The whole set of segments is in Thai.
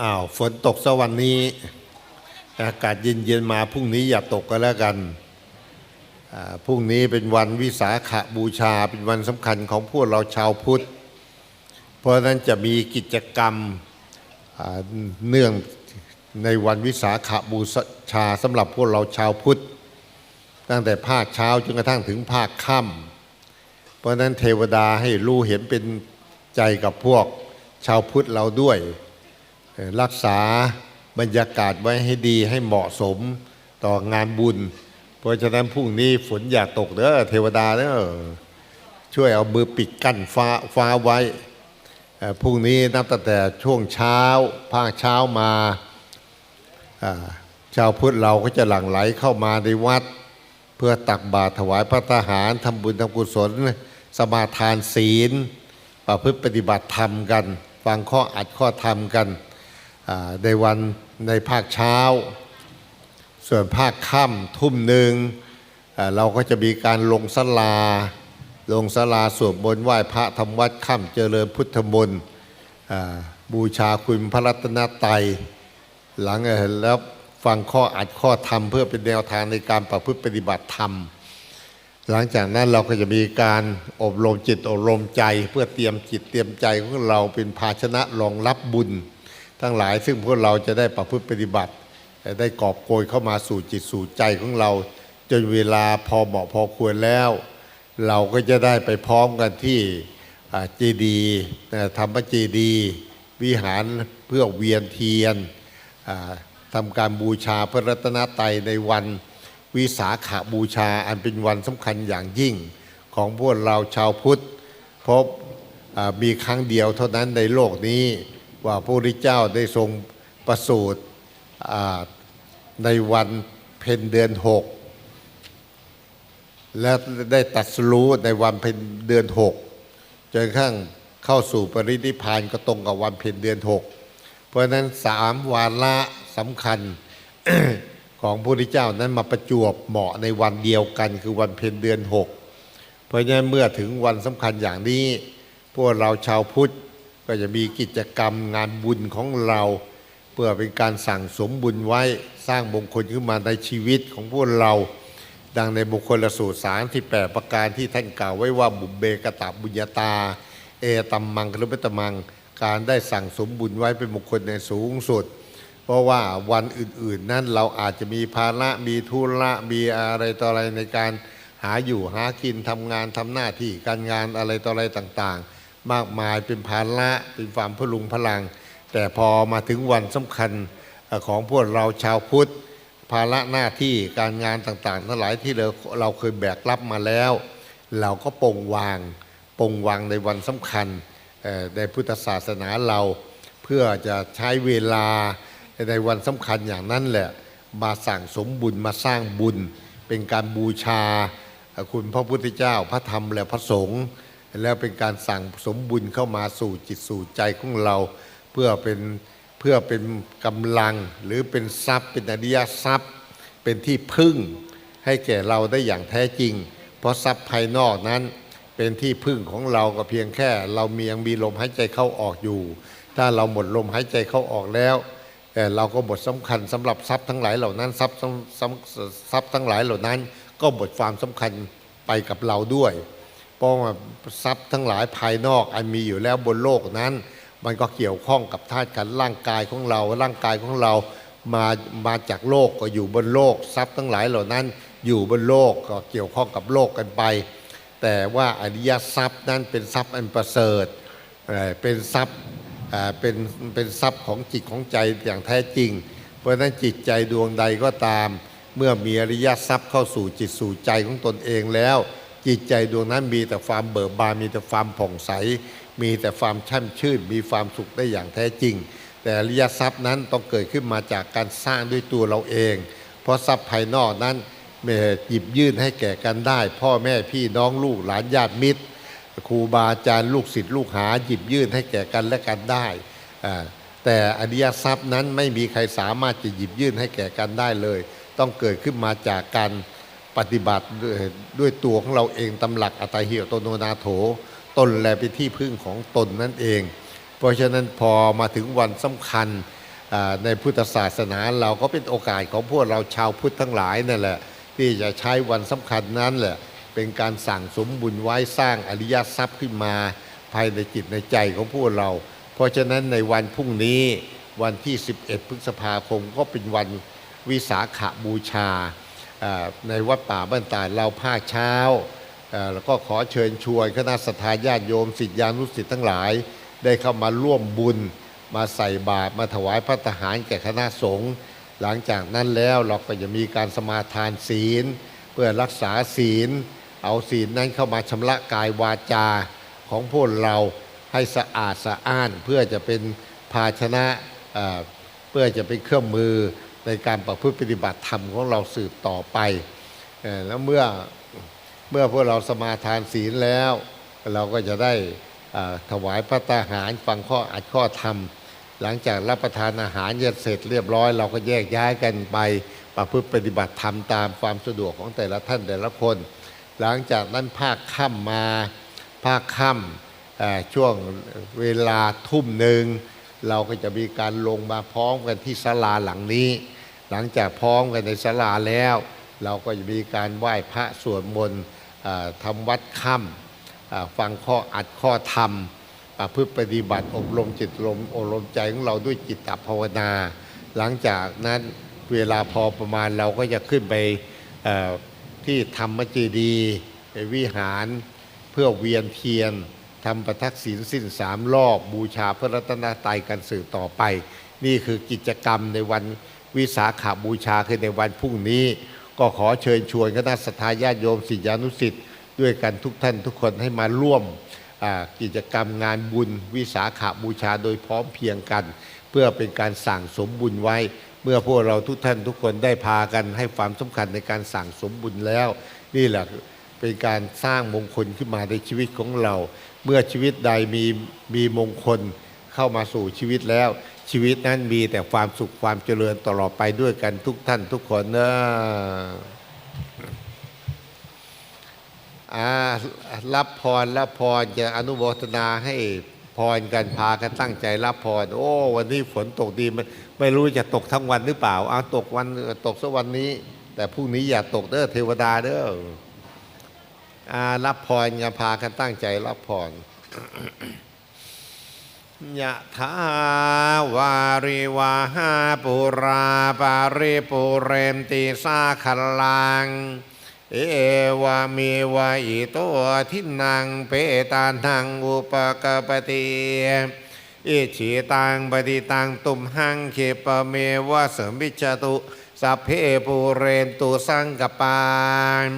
อ้าวฝนตกสวันนี้ อากาศเย็นๆมาพรุ่งนี้อย่าตกก็แล้วกันพรุ่งนี้เป็นวันวิสาขบูชาเป็นวันสำคัญของพวกเราชาวพุทธ เพราะนั้นจะมีกิจกรรมเนื่องในวันวิสาขบูชาสำหรับพวกเราชาวพุทธ ตั้งแต่ภาคเช้าจนกระทั่งถึงภาคค่ำเพราะนั้นเทวดาให้รู้เห็นเป็นใจกับพวกชาวพุทธเราด้วย รักษาบรรยากาศไว้ให้ดีให้เหมาะสมต่องานบุญ เพราะฉะนั้นพรุ่งนี้ฝนอย่าตกเด้อเทวดาเด้อช่วยเอามือปิดกั้นฟ้าฟ้าไว้พรุ่งนี้นับตั้งแต่ช่วงเช้าภาคเช้ามาชาวพุทธเราก็จะหลั่งไหลเข้ามาในวัด เพื่อตักบาตรถวายพระทหารทำบุญทำกุศล สมาทานศีล ประพฤติปฏิบัติธรรมกัน ฟังข้ออัดข้อธรรมกัน ในวันในภาคเช้า ส่วนภาคค่ำทุ่มหนึ่งเราก็จะมีการลงสลา ลงสลาสวดมนต์ไหว้พระทำวัดค่ำเจริญพุทธมนต์บูชาคุณพระรัตนตรัยหลังแล้วฟังข้ออัดข้อธรรมเพื่อเป็นแนวทางในการประพฤติปฏิบัติธรรม หลังจากนั้นเราก็จะมีการอบรมจิตอบรมใจ เพื่อเตรียมจิตเตรียมใจของเราเป็นภาชนะรองรับบุญ ทั้งหลายซึ่งพวกเราจะได้ประพฤติปฏิบัติ ได้กอบโกยเข้ามาสู่จิตสู่ใจของเรา จนเวลาพอเหมาะพอควรแล้ว เราก็จะได้ไปพร้อมกันที่เจดีธรรมเจดีวิหารเพื่อเวียนเทียนทำการบูชาพระรัตนตรัยในวันวิสาขาบูชาอันเป็นวันสำคัญอย่างยิ่งของพวกเราชาวพุทธ เพราะมีครั้งเดียวเท่านั้นในโลกนี้ ว่าพระพุทธเจ้าได้ทรงประสูติในวันเพ็ญเดือนหกและได้ตัดสรู้ในวันเพ็ญเดือนหกจนกระทั่งเข้าสู่ปรินิพานก็ตรงกับวันเพ็ญเดือนหกเพราะฉะนั้นสามวาระสำคัญของพระพุทธเจ้านั้นมาประจวบเหมาะในวันเดียวกันคือวันเพ็ญเดือนหกเพราะฉะนั้นเมื่อถึงวันสำคัญอย่างนี้ พวกเราชาวพุทธ ก็จะมีกิจกรรมงานบุญของเรา เพื่อเป็นการสั่งสมบุญไว้สร้างมงคลขึ้นมาในชีวิตของพวกเรา ดังในบุคคลสูตรสารที่แปดประการที่ท่านกล่าวไว้ว่าบุบเบกตะบุญญาตา เอตัมมังครุปตมัง การได้สั่งสมบุญไว้เป็นมงคลในสูงสุด เพราะว่าวันอื่นๆ นั้นเราอาจจะมีภาระมีธุระมีอะไรต่ออะไรในการหาอยู่หากินทำงานทำหน้าที่การงานอะไรต่ออะไรต่างๆ มากมายเป็นภาระเป็นความพลุงพลัง แต่พอมาถึงวันสำคัญของพวกเราชาวพุทธ ภาระหน้าที่การงานต่างๆทั้งหลายที่เราเราเคยแบกรับมาแล้ว เราก็ปงวางปงวางในวันสำคัญในพุทธศาสนาเรา เพื่อจะใช้เวลาในวันสำคัญอย่างนั้นแหละมาสั่งสมบุญมาสร้างบุญ เป็นการบูชาคุณพระพุทธเจ้าพระธรรมและพระสงฆ์ แล้วเป็นการสั่งสมบุญเข้ามาสู่จิตสู่ใจของเรา เพื่อเป็นเพื่อเป็นกำลังหรือเป็นทรัพย์ เป็นอริยทรัพย์ เป็นที่พึ่งให้แก่เราได้อย่างแท้จริง เพราะทรัพย์ภายนอกนั้นเป็นที่พึ่งของเราก็เพียงแค่ เรามียังมีลมหายใจเข้าออกอยู่ ถ้าเราหมดลมหายใจเข้าออกแล้วเอ่เราก็หมดสำคัญสำหรับทรัพย์ทั้งหลายเหล่านั้นทรัพย์ทรัพย์ทั้งหลายเหล่านั้น ก็หมดความสำคัญไปกับเราด้วย เพราะว่าทรัพย์ทั้งหลายภายนอกอันมีอยู่แล้วบนโลกนั้น มันก็เกี่ยวข้องกับธาตุขันร่างกายของเรา ร่างกายของเรามามาจากโลกก็อยู่บนโลกทรัพย์ทั้งหลายเหล่านั้น อยู่บนโลกก็เกี่ยวข้องกับโลกกันไป แต่ว่าอริยทรัพย์นั้นเป็นทรัพย์อันประเสริฐเป็นทรัพย์เป็นเป็นทรัพย์ของจิตของใจอย่างแท้จริง เพราะนั้นจิตใจดวงใดก็ตาม เมื่อมีอริยทรัพย์เข้าสู่จิตสู่ใจของตนเองแล้ว จิตใจดวงนั้นมีแต่ความเบิกบานมีแต่ความผ่องใส มีแต่ความช่ำชื่น มีความสุขได้อย่างแท้จริง แต่อริยทรัพย์นั้นต้องเกิดขึ้นมาจากการสร้างด้วยตัวเราเอง เพราะทรัพย์ภายนอกนั้นแม่หยิบยื่นให้แก่กันได้ พ่อแม่พี่น้องลูกหลานญาติมิตรครูบาอาจารย์ลูกศิษย์ลูกหาหยิบยื่นให้แก่กันและกันได้ แต่อริยทรัพย์นั้นไม่มีใครสามารถจะหยิบยื่นให้แก่กันได้เลย ต้องเกิดขึ้นมาจากการ ปฏิบัติด้วยตัวของเราเองตำหลักอัตหิโตโนนาโถ ตนแลเป็นที่พึ่งของตนนั่นเอง เพราะฉะนั้นพอมาถึงวันสำคัญในพุทธศาสนาเราก็เป็นโอกาสของพวกเราชาวพุทธทั้งหลายนั่นแหละที่จะใช้วันสำคัญนั้นแหละเป็นการสั่งสมบุญไว้สร้างอริยทรัพย์ขึ้นมา ภายในจิตในใจของพวกเรา เพราะฉะนั้นในวันพรุ่งนี้วันที่ 11 พฤษภาคมก็เป็นวันวิสาขบูชา ในวัดป่าบ้านตาดเราภาคเช้าแล้วก็ขอเชิญชวนคณะสัตยาญาติโยมศิษยานุศิษย์ทั้งหลาย ได้เข้ามาร่วมบุญ มาใส่บาตรมาถวายพระทหารแก่คณะสงฆ์หลังจากนั้นแล้วเราก็จะมีการสมาทานศีล เพื่อรักษาศีล เอาศีลนั้นเข้ามาชำระกายวาจาของพวกเราให้สะอาดสะอ้าน เพื่อจะเป็นภาชนะเพื่อจะเป็นเครื่องมือ ในการประพฤติปฏิบัติธรรมของเราสืบต่อไป แล้วเมื่อเมื่อพวกเราสมาทานศีลแล้ว เราก็จะได้ถวายพระตาหารฟังข้ออัดข้อธรรม หลังจากรับประทานอาหารเสร็จเรียบร้อย เราก็แยกย้ายกันไปประพฤติปฏิบัติธรรมตามความสะดวกของแต่ละท่านแต่ละคน หลังจากนั้นภาคค่ำมาภาคค่ำช่วงเวลาทุ่มหนึ่ง เราก็จะมีการลงมาพร้อมกันที่ศาลาหลังนี้ หลังจากพร้อมกันในศาลาแล้ว เราก็จะมีการไหว้พระสวดมนต์ทำวัดค่ำฟังข้ออัดข้อธรรมประพฤติปฏิบัติอบรมจิตลมอบรมใจของเราด้วยจิตตภาวนา หลังจากนั้นเวลาพอประมาณเราก็จะขึ้นไปที่ธรรมเจดี ไปวิหารเพื่อเวียนเทียน ทำประทักษิณสิ้นสามรอบบูชาพระรัตนตรัยกันสืบต่อไป นี่คือกิจกรรมในวันวิสาขาบูชาคือในวันพรุ่งนี้ ก็ขอเชิญชวนคณะสัตยาญาติโยมศิษยานุสิษย์ด้วยกันทุกท่านทุกคนให้มาร่วมกิจกรรมงานบุญวิสาขาบูชาโดยพร้อมเพียงกัน เพื่อเป็นการสั่งสมบุญไว้ เมื่อพวกเราทุกท่านทุกคนได้พากันให้ความสำคัญในการสั่งสมบุญแล้ว นี่แหละเป็นการสร้างมงคลขึ้นมาในชีวิตของเรา เมื่อชีวิตใดมีมีมงคลเข้ามาสู่ชีวิตแล้ว ชีวิตนั้นมีแต่ความสุขความเจริญตลอดไปด้วยกันทุกท่านทุกคนนะรับพรรับพรจะอนุโมทนาให้พรกันพากันตั้งใจรับพร โอ้ วันนี้ฝนตกดีมันไม่รู้จะตกทั้งวันหรือเปล่าเอาตกวันตกสักวันนี้ แต่พรุ่งนี้อย่าตกเด้อเทวดาเด้อ รับพรกันพากันตั้งใจรับพรยะถาวาริวาหาปุราปาริปุเรมติสาคลัง เอวามีวาอิโตัวทินังเปตานังอุปกปติอิชิตังปฏิตังตุมหังเขปเมวะสมิจตุสัพเพปูเรนตุสังกปาน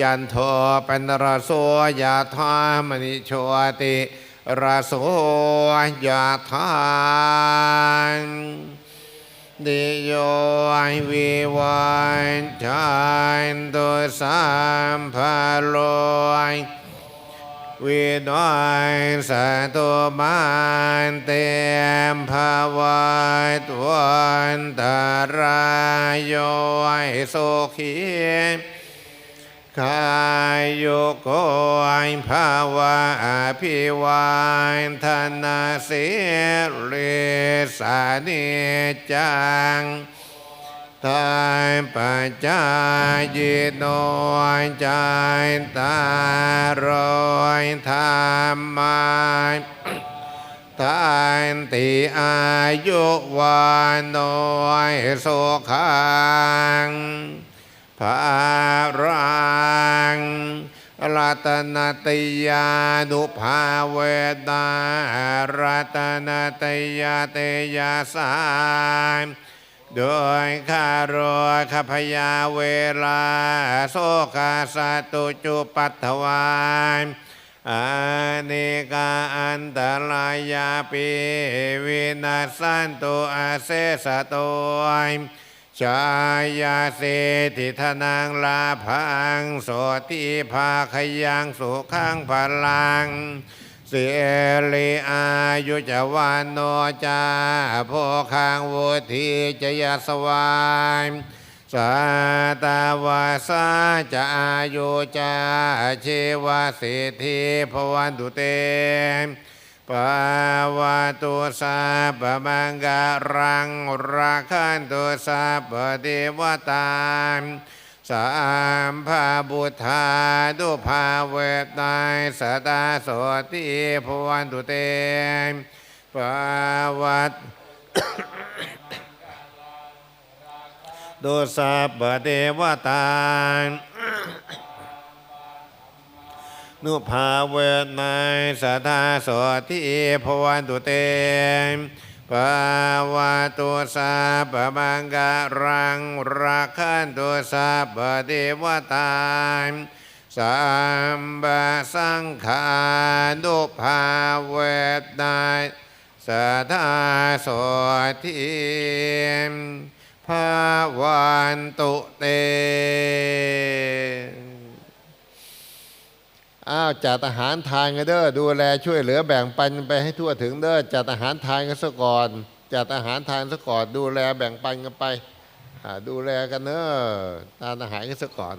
จันโทเป็นราโสยาธามณิโชติราโสยาธานดิโยวิวันชันตุสัมภโลยวินอยสตุมันเตมภาวะตวันตารายโยสุขี กายโยโกยภาวะอภิวันธนาเสริสานิจังทายปัจจายยิโนใจตารอยธรรมายทานติอายุวันโนยสุขังภา ตนติยานุภาเวตารัตนติยาเตยาสายโดยข้ารอยข้าพยาเวลาโสกาสตุจุปัตถวายอานิกาอันตรายาปิวินาสันตุอาเสสะโตย ชายาเสติธนังลาพังโสติภาขยังสุขังพลังเสรีอายุจวันโนจาโพคังวุธีจยสวายสาตาวาสาจะอายุจาชีวสิทธิพวันตุเต ปาวาตุสาปมังการังราคันตุสาปเทวตาสามภาบุธาดุภาเวตนายสตาโสติพวันตุเตปาวัตดุสัพพเทวตา นุภาเวนัยสัทธาโสทิพวันตุเตปาวาตุสาปมังการังราคันตุสาปเทวตาสัมบะสังขานุภาเวนัยสัทธาโสทิภาวันตุเต อ้าว จัดอาหารทานกันเด้อดูแลช่วยเหลือแบ่งปันไปให้ทั่วถึงเด้อจัดอาหารทานกันซะก่อนจัดอาหารทานซะก่อนดูแลแบ่งปันกันไปดูแลกันเด้อทานอาหารกันซะก่อน